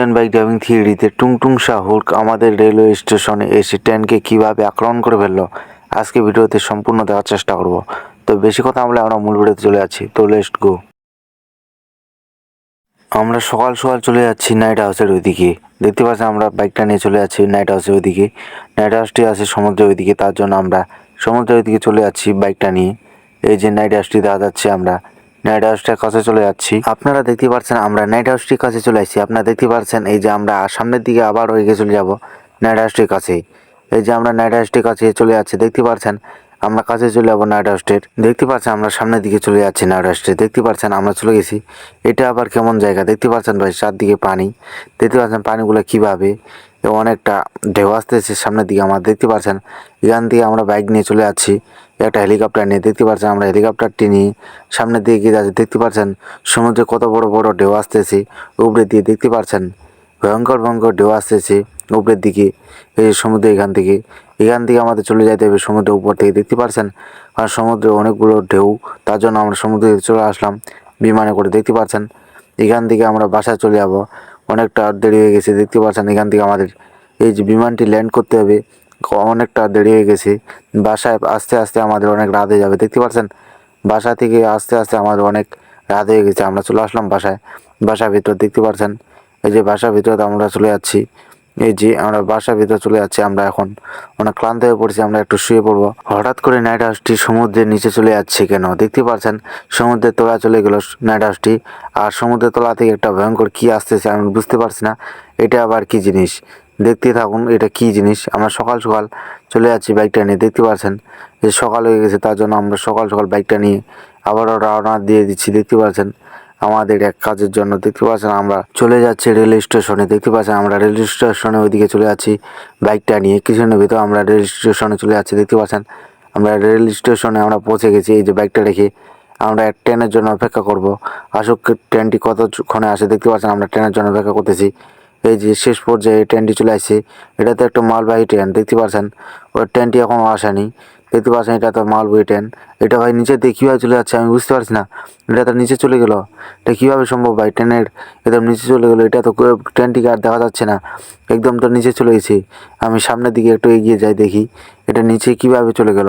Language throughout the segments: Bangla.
ইন্ডিয়ান বাইক ড্রাইভিং থিওরিতে টুংটুং শাহুর আমাদের রেলওয়ে স্টেশনে এসে ট্রেনকে কীভাবে আক্রমণ করে ফেলল, আজকে ভিডিওতে সম্পূর্ণ দেওয়ার চেষ্টা করব। তো বেশি কথা আমরা আমরা মূল ভিডিওতে চলে যাচ্ছি, তো লেস্ট গো আমরা সকাল সকাল চলে যাচ্ছি নাইট হাউসের ওইদিকে। দেখতে পাচ্ছি আমরা বাইকটা নিয়ে চলে যাচ্ছি নাইট হাউসের ওইদিকে। নাইট হাউসটি আছে সমুদ্রের ওইদিকে, তার জন্য আমরা সমুদ্রের ওইদিকে চলে যাচ্ছি বাইকটা নিয়ে। এই যে নাইট হাউসটি দেখা যাচ্ছে আমরা। নাইট হাউসটার কাছে চলে যাচ্ছি। আপনারা দেখতে পাচ্ছেন আমরা নাইট হাউসটির কাছে চলে আসছি। আপনারা দেখতে পাচ্ছেন এই যে আমরা সামনের দিকে আবার ওইদিকে চলে যাব নাইট হাউসটির কাছে। এই যে আমরা নাইট হাউসটির কাছে চলে যাচ্ছি, দেখতে পাচ্ছেন আমরা কাছে চলে যাব নাইট হাউসটির দেখতে পাচ্ছেন আমরা সামনের দিকে চলে যাচ্ছি নাইট হাউসটি দেখতে পাচ্ছেন আমরা চলে গেছি। এটা আবার কেমন জায়গা? দেখতে পাচ্ছেন ভাই, চারদিকে পানি। দেখতে পাচ্ছেন পানিগুলো কীভাবে অনেকটা ঢেউ আসতেছে সামনের দিকে আমরা দেখতে পাচ্ছেন এখান থেকে আমরা বাইক নিয়ে চলে যাচ্ছি। একটা হেলিকপ্টার নিয়ে দেখতে পাচ্ছেন আমরা হেলিকপ্টারটি নিয়ে সামনের দিকে গিয়ে যাচ্ছি। দেখতে পাচ্ছেন সমুদ্রে কত বড় বড় ঢেউ আসতেছে। উপরে দিয়ে দেখতে পাচ্ছেন ভয়ঙ্কর ভয়ঙ্কর ঢেউ আসতেছে উপরের দিকে। এই সমুদ্র এখান থেকে। এখান থেকে আমাদের চলে যেতে হবে সমুদ্রের উপর থেকে। দেখতে পাচ্ছেন আর সমুদ্রে অনেকগুলো ঢেউ, তার জন্য আমরা সমুদ্রে চলে আসলাম বিমানে করে। দেখতে পাচ্ছেন এখান থেকে আমরা বাসায় চলে যাব। অনেকটা দেরি হয়ে গেছে, দেখতে পাচ্ছেন এখান থেকে আমাদের। এই যে বিমানটি ল্যান্ড করতে হবে, অনেকটা দেরি হয়ে গেছে। বাসায় আস্তে আস্তে আমাদের অনেক রাত হয়ে যাবে, দেখতে পাচ্ছেন? বাসা থেকে আস্তে আস্তে আমাদের অনেক রাত হয়ে গেছে, আমরা চলে আসলাম বাসায়। বাসার ভিতর, দেখতে পাচ্ছেন? এই যে বাসার ভিতরে আমরা চলে যাচ্ছি। এই যে আমরা বাসার ভিতরে চলে যাচ্ছি, আমরা এখন। অনেক ক্লান্ত হয়ে পড়ছি, আমরা একটু শুয়ে পড়ব। হঠাৎ করে নাইট হাউসটি সমুদ্রের নিচে চলে যাচ্ছে কেন? দেখতে পাচ্ছেন সমুদ্রের তলা চলে গেল নাইট হাউসটি আর সমুদ্রের তলা থেকে একটা ভয়ঙ্কর কি আসতেছে আমি বুঝতে পারছি না। এটা আবার কি জিনিস? দেখতে থাকুন, এটা কি জিনিস? আমরা সকাল সকাল চলে যাচ্ছি বাইকটা নিয়ে, দেখতে পাচ্ছেন যে সকাল হয়ে গেছে, তার জন্য আমরা সকাল সকাল বাইকটা নিয়ে আবারও রওনা দিয়ে দিচ্ছি, দেখতে পাচ্ছেন আমাদের এক কাজের জন্য। দেখতে পাচ্ছেন আমরা চলে যাচ্ছি রেল স্টেশনে দেখতে পাচ্ছেন আমরা রেল স্টেশনে ওইদিকে চলে যাচ্ছি বাইকটা নিয়ে। কিছুক্ষণের ভিতর আমরা রেল স্টেশনে চলে যাচ্ছি। দেখতে পাচ্ছেন আমরা রেল স্টেশনে আমরা পৌঁছে গেছি। এই যে বাইকটা রেখে আমরা ট্রেনের জন্য অপেক্ষা করব। আসুক ট্রেনটি কতক্ষণে আসে, দেখতে পাচ্ছেন আমরা ট্রেনের জন্য অপেক্ষা করতেছি। এই যে শেষ পর্যায়ে ট্রেনটি চলে আসছে। এটা তো একটা মালবাহী ট্রেন, দেখতে পাচ্ছেন। ওই ট্রেনটি এখনও আসেনি। দেখতে পাচ্ছেন, এটা তো মালবাহী ট্রেন এটা ভাই নিচে দিয়ে কীভাবে চলে যাচ্ছে আমি বুঝতে পারছি না। এটা তো নিচে চলে গেলো। এটা কীভাবে সম্ভব ভাই? ট্রেনের একদম নিচে চলে গেলো। এটা তো ট্রেনটিকে আর দেখা যাচ্ছে না। একদম তো নিচে চলে গেছে। আমি সামনের দিকে একটু এগিয়ে যাই দেখি। এটা নিচে কীভাবে চলে গেল?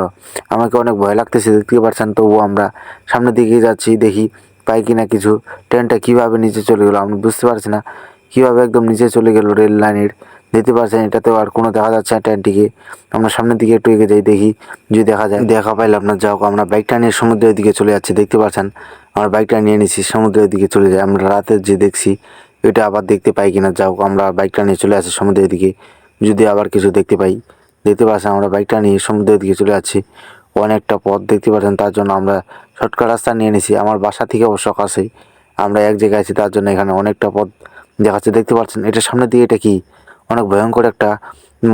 আমাকে অনেক ভয় লাগতেছে, দেখতে পাচ্ছেন তবুও আমরা সামনের দিকে যাচ্ছি দেখি পাই কিনা কিছু। ট্রেনটা কীভাবে নিচে চলে গেলো আমি বুঝতে পারছি না। কীভাবে একদম নিচে চলে গেল রেল লাইনের। দেখতে পাচ্ছেন, এটাতেও আর কোনো দেখা যাচ্ছে না ট্রেনটিকে আমরা সামনের দিকে একটু এগিয়ে যাই, দেখি যদি দেখা যায়। দেখা পাইলাম না যাও আমরা বাইকটা নিয়ে সমুদ্রের দিকে চলে যাচ্ছি, দেখতে পাচ্ছেন? আমরা বাইকটা নিয়ে নিছি, সমুদ্রের দিকে চলে যাই। আমরা রাতে যে দেখছি, এটা আবার দেখতে পাই কিনা যাও আমরা বাইকটা নিয়ে চলে আসি সমুদ্রের দিকে। যদি আবার কিছু দেখতে পাই, দেখতে পাচ্ছেন, আমরা বাইকটা নিয়ে সমুদ্রের দিকে চলে যাচ্ছি। অনেকটা পথ দেখতে পাচ্ছেন, তার জন্য আমরা শর্টকাট রাস্তা নিয়ে নিছি। আমার বাসা থেকে অবশ্য কাছেই। আমরা এক জায়গায় আছি, তার জন্য এখানে অনেকটা পথ দেখাচ্ছে, দেখতে পাচ্ছেন? এটা সামনের দিকে এটা কি? অনেক ভয়ঙ্কর একটা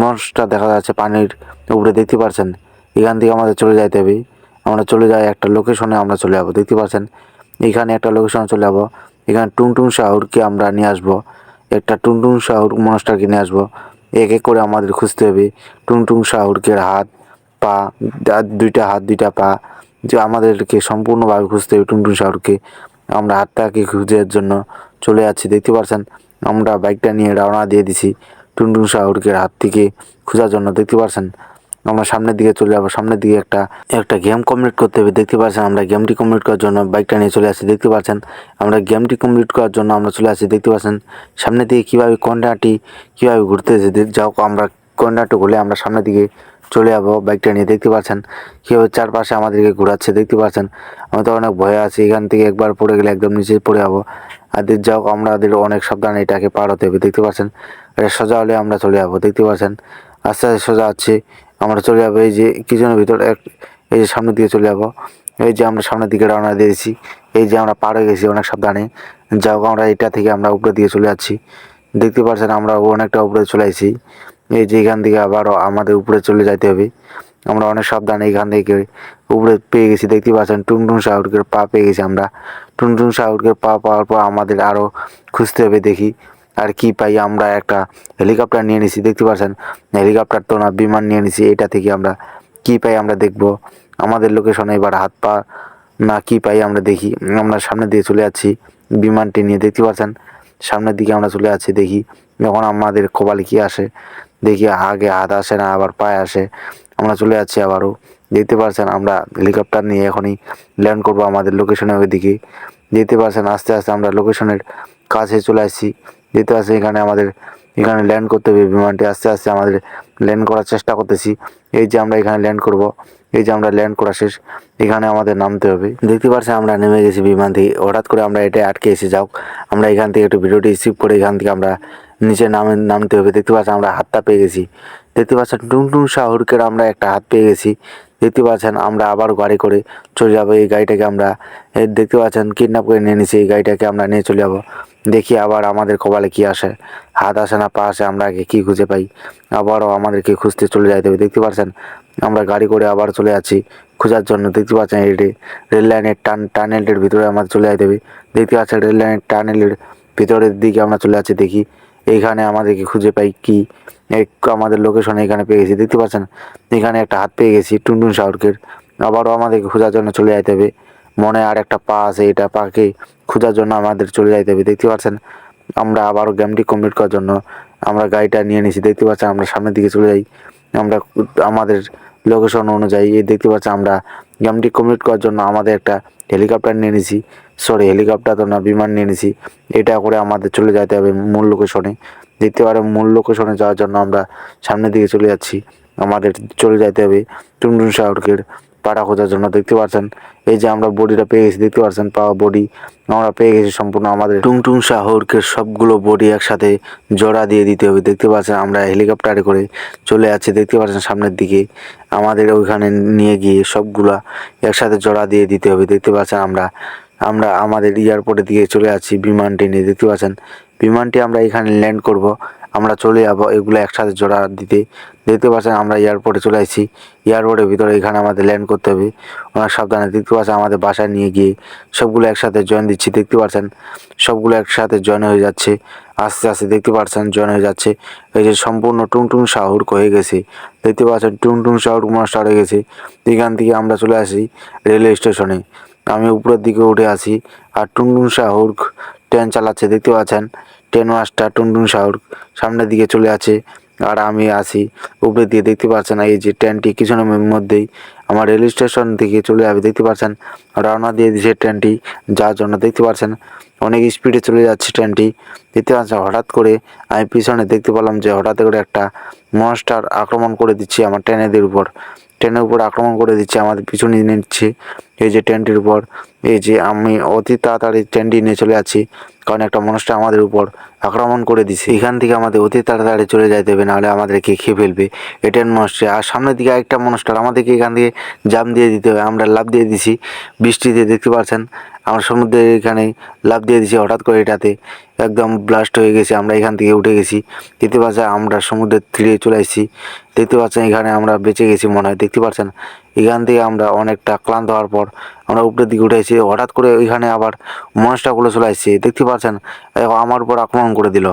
মনস্টার দেখা যাচ্ছে পানির উপরে, দেখতে পাচ্ছেন এখান থেকে আমাদের চলে যাইতে হবে। আমরা চলে যাই একটা লোকেশনে আমরা চলে যাব, দেখতে পাচ্ছেন এখানে একটা লোকেশনে চলে যাব। এখানে টুংটুং শাহুরকে আমরা নিয়ে আসব। একটা টুংটুং শাহুর মনস্টারকে নিয়ে আসব। এক এক করে আমাদের খুঁজতে হবে। টুংটুং শাহুরকে হাত, পা দুইটা হাত, দুইটা পা, যে আমাদেরকে সম্পূর্ণভাবে খুঁজতে হবে টুনটুন শাহরুখকে আমরা হাতটাকে খুঁজের জন্য চলে যাচ্ছি, দেখতে পাচ্ছেন আমরা বাইকটা নিয়ে রওনা দিয়ে দিছি। টুনটুন শাহরুখের হাত থেকে খোঁজার জন্য দেখতে পাচ্ছেন আমরা সামনের দিকে চলে যাব, সামনের দিকে একটা একটা গেম কমপ্লিট করতে হবে, দেখতে পাচ্ছেন আমরা গেমটি কমপ্লিট করার জন্য বাইকটা নিয়ে চলে আসি দেখতে পাচ্ছেন আমরা গেমটি কমপ্লিট করার জন্য আমরা চলে আসি দেখতে পাচ্ছেন সামনের দিকে কীভাবে কন্যাটি কীভাবে ঘুরতেছে যাও আমরা কন্যাটি ঘুরে আমরা সামনের দিকে চলে যাব বাইকটা নিয়ে, দেখতে পাচ্ছেন কীভাবে চারপাশে আমাদেরকে ঘোরাচ্ছে, দেখতে পাচ্ছেন আমি তো অনেক ভয়ে আছি, এখান থেকে একবার পড়ে গেলে একদম নিচে পড়ে যাব। আর দের যাও আমাদের অনেক সাবধানে এটাকে পার হতে হবে, দেখতে পাচ্ছেন? এটা সোজা হলে আমরা চলে যাব, দেখতে পাচ্ছেন? আস্তে আস্তে সোজা আছে আমরা চলে যাব, এই যে কিছুজনের ভিতর এক, এই যে সামনের দিকে চলে যাব, এই যে আমরা সামনের দিকে রওনা দিয়েছি এই যে আমরা পার হয়ে গেছি অনেক সাবধানে, যাও, আমরা এটা থেকে আমরা উপরে দিয়ে চলে যাচ্ছি, দেখতে পাচ্ছেন আমরা অনেকটা উপরে চলে আসি এই যে এখান থেকে আবারও আমাদের উপরে চলে যাইতে হবে আমরা অনেক সাবধানে এখান থেকে উপরে পেয়ে গেছি, দেখতে পাচ্ছেন, টুনটুন শাহরুখের পা পেয়ে গেছি আমরা। টুনটুন শাহরুখের পা পাওয়ার পর আমাদের আরও খুঁজতে হবে দেখি, আর কি পাই আমরা একটা হেলিকপ্টার নিয়ে নিছি, দেখতে পাচ্ছেন? হেলিকপ্টার তো না, বিমান নিয়ে নিছি, এটা থেকে আমরা কি পাই আমরা দেখব। আমাদের লোকেশনে এবার হাত পা না কি পাই আমরা দেখি। আমরা সামনে দিয়ে চলে যাচ্ছি বিমানটি নিয়ে, দেখতে পাচ্ছেন? সামনের দিকে আমরা চলে যাচ্ছি, দেখি। যখন আমাদের কপালে কি আসে? দেখি আগে হাত আসে না, আবার পায়ে আসে। আমরা চলে যাচ্ছি আবারও। দেখতে পারছেন আমরা হেলিকপ্টার নিয়ে এখনই ল্যান্ড করব আমাদের লোকেশনের ওইদিকে। দেখতে পারছেন আস্তে আস্তে আমরা লোকেশনের কাছে চলে আসছি। দেখতে পাচ্ছেন এখানে আমাদের, এখানে ল্যান্ড করতে হবে বিমানটি। আস্তে আস্তে আমাদের ল্যান্ড করার চেষ্টা করতেছি। এই যে আমরা এখানে ল্যান্ড করব, এই যে আমরা ল্যান্ড করা শেষ, এখানে আমাদের নামতে হবে। দেখতে পাচ্ছেন আমরা নেমে গেছি বিমান থেকে হঠাৎ করে আমরা এটা আটকে এসে যাও আমরা এখান থেকে একটু ভিডিওটি রিসিভ করে এখান থেকে আমরা নিচে নামে, নামতে হবে। দেখতে পাচ্ছেন আমরা হাতটা পেয়ে গেছি। দেখতে পাচ্ছেন টুনটুন শাহরুকের আমরা একটা হাত পেয়ে গেছি। দেখতে পাচ্ছেন আমরা আবার গাড়ি করে চলে যাব। এই গাড়িটাকে আমরা দেখতে পাচ্ছেন কিডন্যাপ করে নিয়ে নিছি। এই গাড়িটাকে আমরা নিয়ে চলে যাব। দেখি আবার আমাদের কপালে কি আসে। হাত আসে না, পা আসে, আমরা আগে কী খুঁজে পাই? আবারও আমাদেরকে খুঁজতে চলে যাইতে হবে। দেখতে পাচ্ছেন আমরা গাড়ি করে আবার চলে যাচ্ছি খোঁজার জন্য। দেখতে পাচ্ছেন রে- রেল লাইনের টান টানেলের ভিতরে আমাদের চলে যাইতে হবে। দেখতে পাচ্ছেন রেল লাইনের টানেলের ভিতরের দিকে আমরা চলে যাচ্ছি। দেখি এইখানে আমাদেরকে খুঁজে পাই কি এক আমাদের লোকেশন এখানে পেয়ে গেছি, দেখতে পাচ্ছেন? এখানে একটা হাত পেয়ে গেছি, টুনটুন শাহরুকের আবারও আমাদেরকে খোঁজার জন্য চলে যাইতে হবে। মনে আর একটা পা আছে, এটা পাকে খোঁজার জন্য আমাদের চলে যাইতে হবে, দেখতে পাচ্ছেন? আমরা আবারও গেমটি কমপ্লিট করার জন্য আমরা গাড়িটা নিয়ে নিয়েছি দেখতে পাচ্ছেন? আমরা সামনের দিকে চলে যাই। আমরা আমাদের লোকেশন অনুযায়ী দেখতে পাচ্ছি আমরা গেমটি কমপ্লিট করার জন্য আমাদের একটা হেলিকপ্টার নিয়ে নিছি সরি হেলিকপ্টার তো না, বিমান নিয়ে নিছি এটা করে আমাদের চলে যেতে হবে মূল লোকেশনে দ্বিতীয়বারে মূল লোকেশনে যাওয়ার জন্য আমরা সামনের দিকে চলে যাচ্ছি। আমাদের চলে যেতে হবে টুনটুন শাহরুখের পাড়া খোঁজার জন্য দেখতে পাচ্ছেন এই যে আমরা বডিটা পেয়ে গেছি, দেখতে পাচ্ছেন পাওয়া বডি। আমরা পেয়ে গেছি সম্পূর্ণ আমাদের টুংটুং শাহরকে সবগুলো বডি একসাথে জোড়া দিয়ে দিতে হবে। দেখতে পাচ্ছেন আমরা হেলিকপ্টারে করে চলে যাচ্ছি, দেখতে পাচ্ছেন সামনের দিকে। আমাদের ওইখানে নিয়ে গিয়ে সবগুলা একসাথে জোড়া দিয়ে দিতে হবে। দেখতে পাচ্ছেন আমরা আমরা আমাদের এয়ারপোর্টের দিকে চলে যাচ্ছি বিমানটি নিয়ে দেখতে পাচ্ছেন বিমানটি আমরা এখানে ল্যান্ড করব। আমরা চলে যাব, এগুলো একসাথে জোড়া দিতে। দেখতে পাচ্ছেন আমরা এয়ারপোর্টে চলে আসছি। এয়ারপোর্টের ভিতরে এখানে আমাদের ল্যান্ড করতে হবে। অনেক সাবধানে দেখতে পাচ্ছেন আমাদের বাসায় নিয়ে গিয়ে সবগুলো একসাথে জয়েন দিচ্ছি। দেখতে পাচ্ছেন সবগুলো একসাথে জয়েন হয়ে যাচ্ছে। আস্তে আস্তে দেখতে পাচ্ছেন জয়েন হয়ে যাচ্ছে। এই যে সম্পূর্ণ টুংটুং শাহুর হয়ে গেছে। দেখতে পাচ্ছেন টুংটুং শাহুর মাস্টার হয়ে গেছে। এখান থেকে আমরা চলে আসি রেলওয়ে স্টেশনে আমি উপরের দিকে উঠে আসি আর টুনটুন শাহুর ট্রেন চালাচ্ছে। দেখতে পাচ্ছেন ট্রেন মাস্টার টুনটুন শাহুর সামনের দিকে চলে আছে আর আমি আসি উপরের দিকে। দেখতে পাচ্ছেন এই যে ট্রেনটি কিছুক্ষণের মধ্যেই আমার রেল স্টেশন থেকে চলে যাবে। দেখতে পাচ্ছেন রওনা দিয়ে দিয়েছে ট্রেনটি, যার জন্য দেখতে পাচ্ছেন অনেক স্পিডে চলে যাচ্ছে ট্রেনটি। দেখতে পাচ্ছেন হঠাৎ করে আমি পিছনে দেখতে পেলাম যে হঠাৎ করে একটা মনস্টার আক্রমণ করে দিচ্ছে আমার ট্রেনেদের উপর। ট্রেনের উপর আক্রমণ করে দিচ্ছে, আমাদের পিছু নিয়ে নিচ্ছে। এই যে ট্রেনটির উপর, এই যে আমি অতি তাড়াতাড়ি ট্রেনটি নিয়ে চলে আছি কারণ একটা মানুষটা আমাদের উপর আক্রমণ করে দিছে। এখান থেকে আমাদের অতি তাড়াতাড়ি চলে যাইতে হবে, নাহলে আমাদেরকে খেয়ে ফেলবে। ট্রেন মানুষটা আর সামনের দিকে আরেকটা মানুষটা আমাদেরকে এখান থেকে জাম দিয়ে দিতে হবে। আমরা লাভ দিয়ে দিছি, বৃষ্টিতে, দেখতে পাচ্ছেন? আমরা সমুদ্রের এখানে লাভ দিয়ে দিয়েছি হঠাৎ করে এটাতে। একদম ব্লাস্ট হয়ে গেছে, আমরা এখান থেকে উঠে গেছি। দেখতে পাচ্ছেন, আমরা সমুদ্রের তীরে চলে এসেছি। দেখতে পাচ্ছেন, এখানে আমরা বেঁচে গেছি মনে হয়, দেখতে পাচ্ছেন? এখান থেকে আমরা অনেকটা ক্লান্ত হওয়ার পর আমরা উপরের দিকে উঠে এসেছি। হঠাৎ করে ওইখানে আবার মনস্টাগুলো চলে এসেছি দেখতে পাচ্ছেন? আমার উপর আক্রমণ করে দিল।